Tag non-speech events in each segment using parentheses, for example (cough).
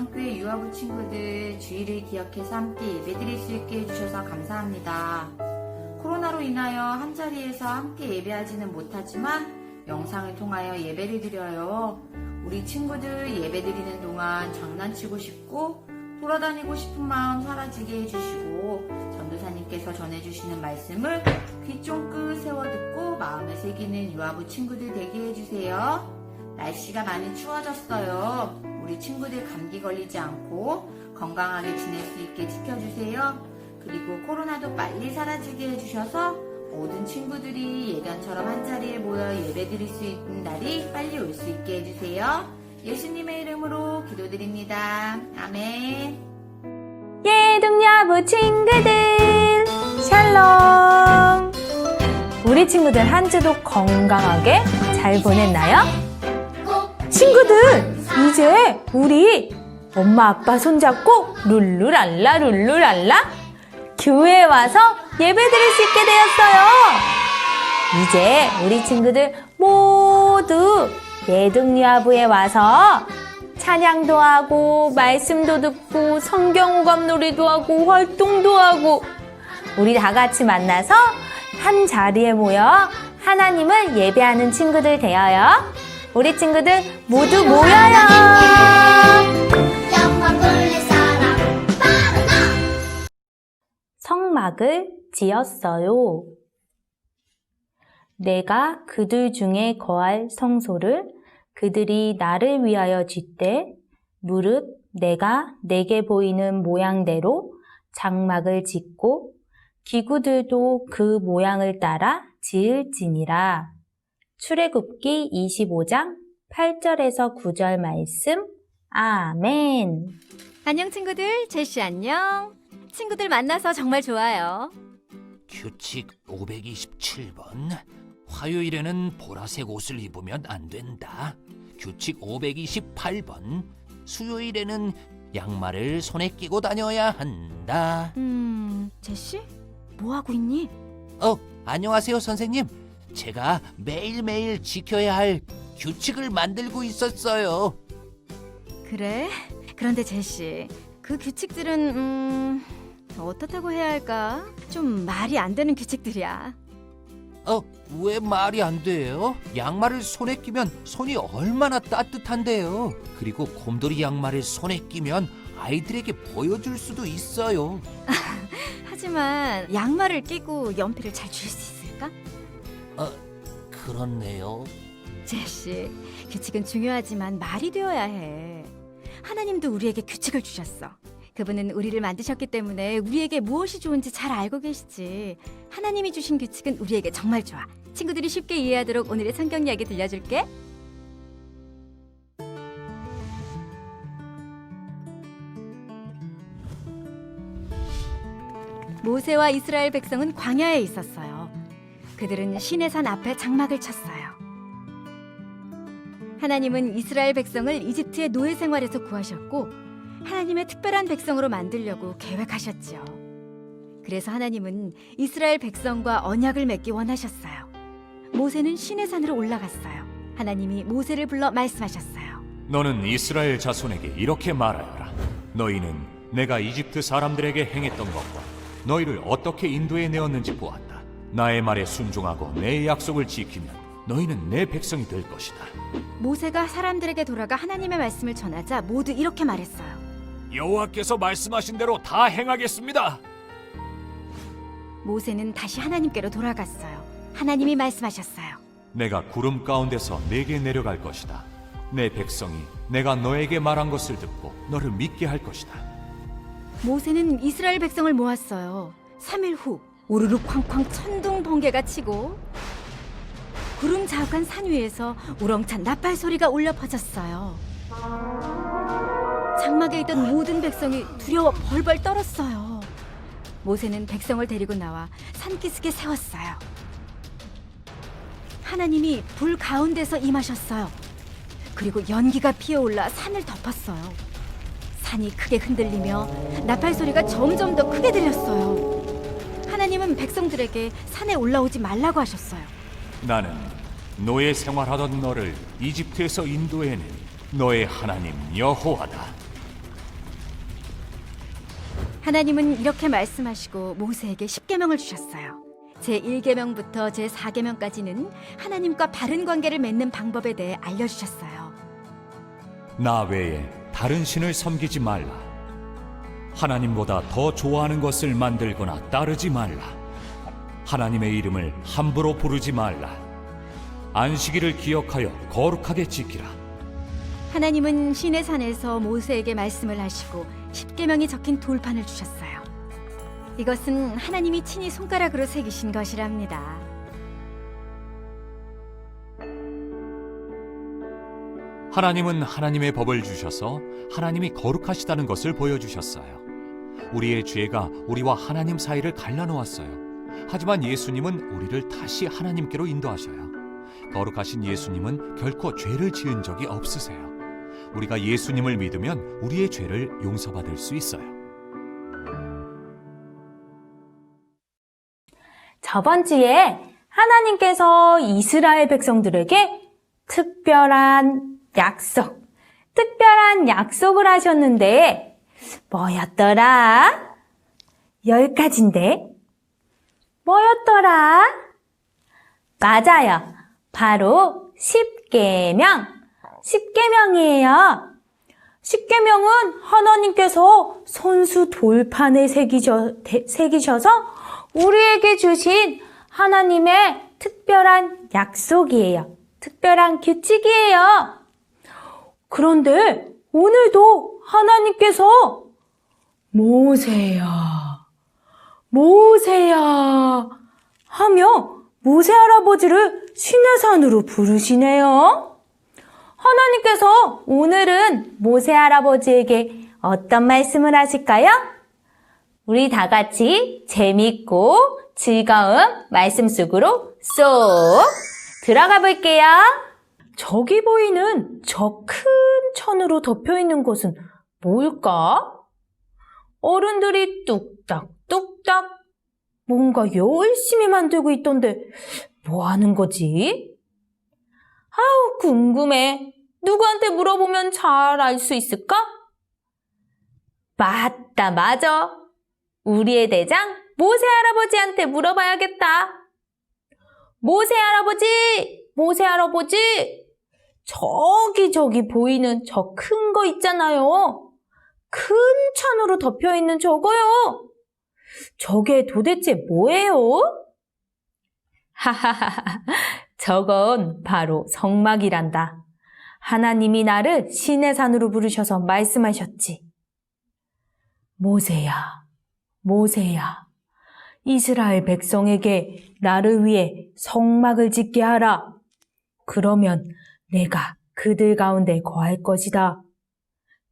가정교회 유아부 친구들 주일을 기억해서 함께 예배드릴 수 있게 해주셔서 감사합니다. 코로나로 인하여 한자리에서 함께 예배하지는 못하지만 영상을 통하여 예배를 드려요. 우리 친구들 예배드리는 동안 장난치고 싶고 돌아다니고 싶은 마음 사라지게 해주시고 전도사님께서 전해주시는 말씀을 귀 쫑긋 세워 듣고 마음에 새기는 유아부 친구들 되게 해주세요. 날씨가 많이 추워졌어요. 우리 친구들 감기 걸리지 않고 건강하게 지낼 수 있게 지켜주세요. 그리고 코로나도 빨리 사라지게 해주셔서 모든 친구들이 예전처럼 한자리에 모여 예배 드릴 수 있는 날이 빨리 올 수 있게 해주세요. 예수님의 이름으로 기도드립니다. 아멘. 예동야부 친구들 샬롬 우리 친구들 한 주도 건강하게 잘 보냈나요? 친구들 이제 우리 엄마 아빠 손잡고 룰루랄라 룰루랄라 교회에 와서 예배 드릴 수 있게 되었어요 이제 우리 친구들 모두 예동야부에 와서 찬양도 하고 말씀도 듣고 성경호감 놀이도 하고 활동도 하고 우리 다 같이 만나서 한 자리에 모여 하나님을 예배하는 친구들 되어요. 우리 친구들 모두 모여요. 성막을 지었어요. 내가 그들 중에 거할 성소를 그들이 나를 위하여 짓되 무릇 내가 내게 보이는 모양대로 장막을 짓고 기구들도 그 모양을 따라 지을지니라. 출애굽기 25장 8절에서 9절 말씀. 아멘. 안녕 친구들, 제시 안녕. 친구들 만나서 정말 좋아요. 규칙 527번. 화요일에는 보라색 옷을 입으면 안 된다. 규칙 528번. 수요일에는 양말을 손에 끼고 다녀야 한다. 음, 제시? 뭐 하고 있니? 어, 안녕하세요, 선생님. 제가 매일매일 지켜야 할 규칙을 만들고 있었어요. 그래? 그런데 제시, 그 규칙들은 음, 어떻다고 해야 할까? 좀 말이 안 되는 규칙들이야. 어, 왜 말이 안 돼요? 양말을 손에 끼면 손이 얼마나 따뜻한데요. 그리고 곰돌이 양말을 손에 끼면 아이들에게 보여줄 수도 있어요. (laughs) 하지만 양말을 끼고 연필을 잘 줄 수? 그렇네요. 제시, 규칙은 중요하지만 말이 되어야 해. 하나님도 우리에게 규칙을 주셨어. 그분은 우리를 만드셨기 때문에 우리에게 무엇이 좋은지 잘 알고 계시지. 하나님이 주신 규칙은 우리에게 정말 좋아. 친구들이 쉽게 이해하도록 오늘의 성경 이야기 들려줄게. 모세와 이스라엘 백성은 광야에 있었어요. 그들은 시내산 앞에 장막을 쳤어요. 하나님은 이스라엘 백성을 이집트의 노예 생활에서 구하셨고 하나님의 특별한 백성으로 만들려고 계획하셨지요. 그래서 하나님은 이스라엘 백성과 언약을 맺기 원하셨어요. 모세는 시내산으로 올라갔어요. 하나님이 모세를 불러 말씀하셨어요. 너는 이스라엘 자손에게 이렇게 말하여라. 너희는 내가 이집트 사람들에게 행했던 것과 너희를 어떻게 인도해 내었는지 보았다. 나의 말에 순종하고 내 약속을 지키면 너희는 내 백성이 될 것이다. 모세가 사람들에게 돌아가 하나님의 말씀을 전하자 모두 이렇게 말했어요. 여호와께서 말씀하신 대로 다 행하겠습니다. 모세는 다시 하나님께로 돌아갔어요. 하나님이 말씀하셨어요. 내가 구름 가운데서 내게 내려갈 것이다. 내 백성이 내가 너에게 말한 것을 듣고 너를 믿게 할 것이다. 모세는 이스라엘 백성을 모았어요. 3일 후 우르르 쾅쾅 천둥 번개가 치고 구름 자욱한 산 위에서 우렁찬 나팔 소리가 울려 퍼졌어요. 장막에 있던 모든 백성이 두려워 벌벌 떨었어요. 모세는 백성을 데리고 나와 산기슭에 세웠어요. 하나님이 불 가운데서 임하셨어요. 그리고 연기가 피어올라 산을 덮었어요. 산이 크게 흔들리며 나팔 소리가 점점 더 크게 들렸어요. 하나님은 백성들에게 산에 올라오지 말라고 하셨어요. 나는 노예 생활하던 너를 이집트에서 인도해낸 너의 하나님 여호와다. 하나님은 이렇게 말씀하시고 모세에게 십계명을 주셨어요. 제 1계명부터 제 4계명까지는 하나님과 바른 관계를 맺는 방법에 대해 알려주셨어요. 나 외에 다른 신을 섬기지 말라. 하나님보다 더 좋아하는 것을 만들거나 따르지 말라. 하나님의 이름을 함부로 부르지 말라. 안식일을 기억하여 거룩하게 지키라. 하나님은 시내 산에서 모세에게 말씀을 하시고 십계명이 적힌 돌판을 주셨어요. 이것은 하나님이 친히 손가락으로 새기신 것이랍니다. 하나님은 하나님의 법을 주셔서 하나님이 거룩하시다는 것을 보여주셨어요. 우리의 죄가 우리와 하나님 사이를 갈라놓았어요. 하지만 예수님은 우리를 다시 하나님께로 인도하셔요. 거룩하신 예수님은 결코 죄를 지은 적이 없으세요. 우리가 예수님을 믿으면 우리의 죄를 용서받을 수 있어요. 저번 주에 하나님께서 이스라엘 백성들에게 특별한 약속, 특별한 약속을 하셨는데, 뭐였더라? 열 가지인데, 뭐였더라? 맞아요. 바로 십계명, 십계명이에요. 십계명은 하나님께서 손수 돌판에 새기셔, 대- 새기셔서 우리에게 주신 하나님의 특별한 약속이에요. 특별한 규칙이에요. 그런데 오늘도 하나님께서 모세야, 모세야 하며 모세 할아버지를 시내산으로 부르시네요. 하나님께서 오늘은 모세 할아버지에게 어떤 말씀을 하실까요? 우리 다 같이 재밌고 즐거운 말씀 속으로 쏙 들어가 볼게요. 저기 보이는 저 큰 천으로 덮여 있는 곳은 뭘까? 어른들이 뚝딱 뚝딱 뭔가 열심히 만들고 있던데 뭐 하는 거지? 아우 궁금해. 누구한테 물어보면 잘 알 수 있을까? 맞다 맞아. 우리의 대장 모세 할아버지한테 물어봐야겠다. 모세 할아버지, 모세 할아버지, 저기 저기 보이는 저 큰 거 있잖아요. 큰 천으로 덮여 있는 저거요. 저게 도대체 뭐예요? 하하하하, 저건 바로 성막이란다. 하나님이 나를 신의 산으로 부르셔서 말씀하셨지. 모세야, 모세야, 이스라엘 백성에게 나를 위해 성막을 짓게 하라. 그러면 내가 그들 가운데 거할 것이다.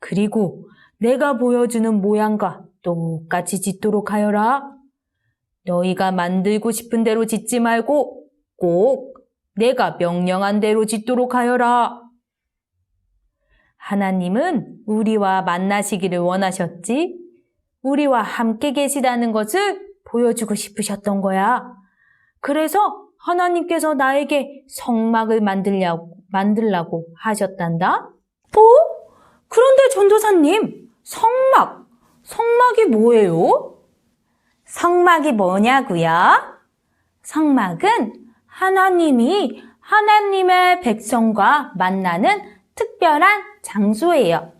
그리고 내가 보여주는 모양과 똑같이 짓도록 하여라. 너희가 만들고 싶은 대로 짓지 말고 꼭 내가 명령한 대로 짓도록 하여라. 하나님은 우리와 만나시기를 원하셨지. 우리와 함께 계시다는 것을 보여주고 싶으셨던 거야. 그래서 하나님께서 나에게 성막을 만들려고, 만들라고 하셨단다. 뭐? 그런데 전도사님, 성막, 성막이 뭐예요? 성막이 뭐냐고요? 성막은 하나님이 하나님의 백성과 만나는 특별한 장소예요.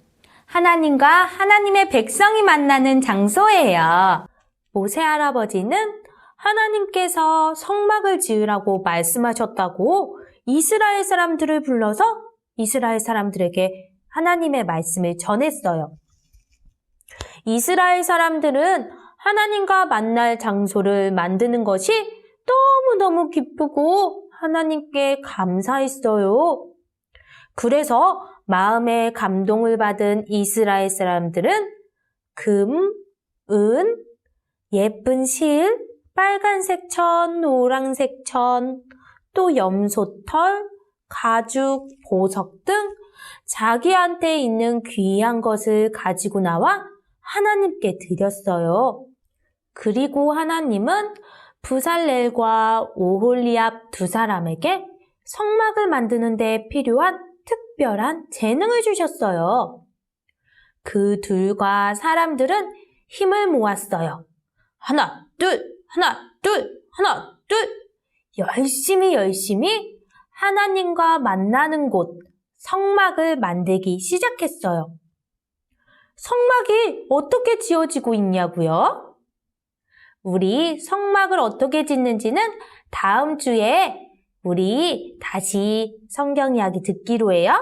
하나님과 하나님의 백성이 만나는 장소예요. 모세 할아버지는 하나님께서 성막을 지으라고 말씀하셨다고 이스라엘 사람들을 불러서 이스라엘 사람들에게 하나님의 말씀을 전했어요. 이스라엘 사람들은 하나님과 만날 장소를 만드는 것이 너무너무 기쁘고 하나님께 감사했어요. 그래서 마음에 감동을 받은 이스라엘 사람들은 금, 은, 예쁜 실, 빨간색 천, 노란색 천, 또 염소털, 가죽, 보석 등 자기한테 있는 귀한 것을 가지고 나와 하나님께 드렸어요. 그리고 하나님은 부살렐과 오홀리압 두 사람에게 성막을 만드는 데 필요한 특별한 재능을 주셨어요. 그 둘과 사람들은 힘을 모았어요. 하나, 둘, 하나, 둘, 하나, 둘. 열심히 열심히 하나님과 만나는 곳, 성막을 만들기 시작했어요. 성막이 어떻게 지어지고 있냐고요? 우리 성막을 어떻게 짓는지는 다음 주에 우리 다시 성경 이야기 듣기로 해요.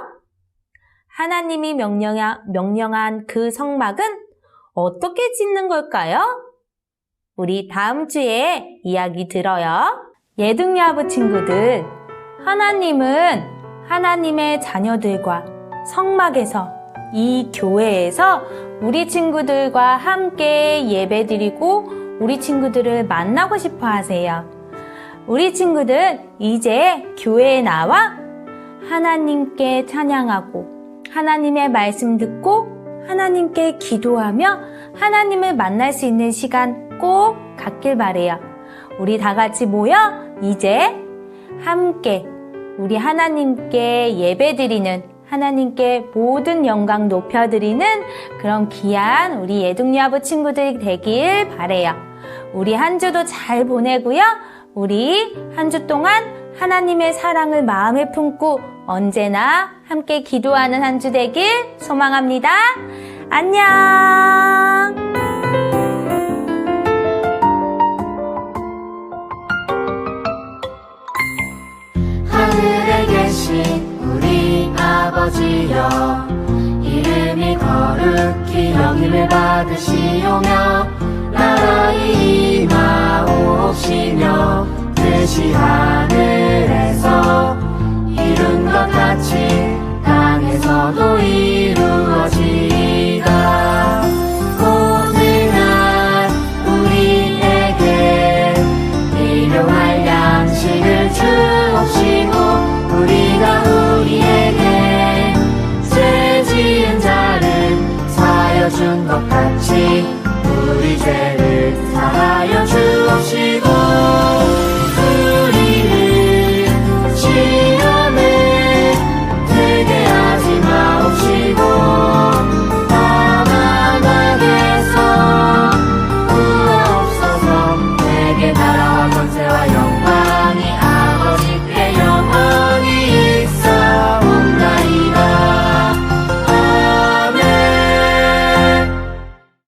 하나님이 명령한, 그 성막은 어떻게 짓는 걸까요? 우리 다음 주에 이야기 들어요. 예둥야부 친구들, 하나님은 하나님의 자녀들과 성막에서 이 교회에서 우리 친구들과 함께 예배드리고 우리 친구들을 만나고 싶어 하세요. 우리 친구들 이제 교회에 나와 하나님께 찬양하고 하나님의 말씀 듣고 하나님께 기도하며 하나님을 만날 수 있는 시간 꼭 갖길 바래요. 우리 다 같이 모여 이제 함께 우리 하나님께 예배드리는 하나님께 모든 영광 높여드리는 그런 귀한 우리 예둥야부 친구들 되길 바래요. 우리 한 주도 잘 보내고요. 우리 한 주 동안 하나님의 사랑을 마음에 품고 언제나 함께 기도하는 한 주 되길 소망합니다. 안녕! 계신 우리 아버지여 이름이 거룩히 여김을 받으시오며 나라의 임하옵시며 뜻이 하늘에서 이룬 것 같이 땅에서도 이루어지옵소서 것 같이 우리 죄를 사하여 주옵시고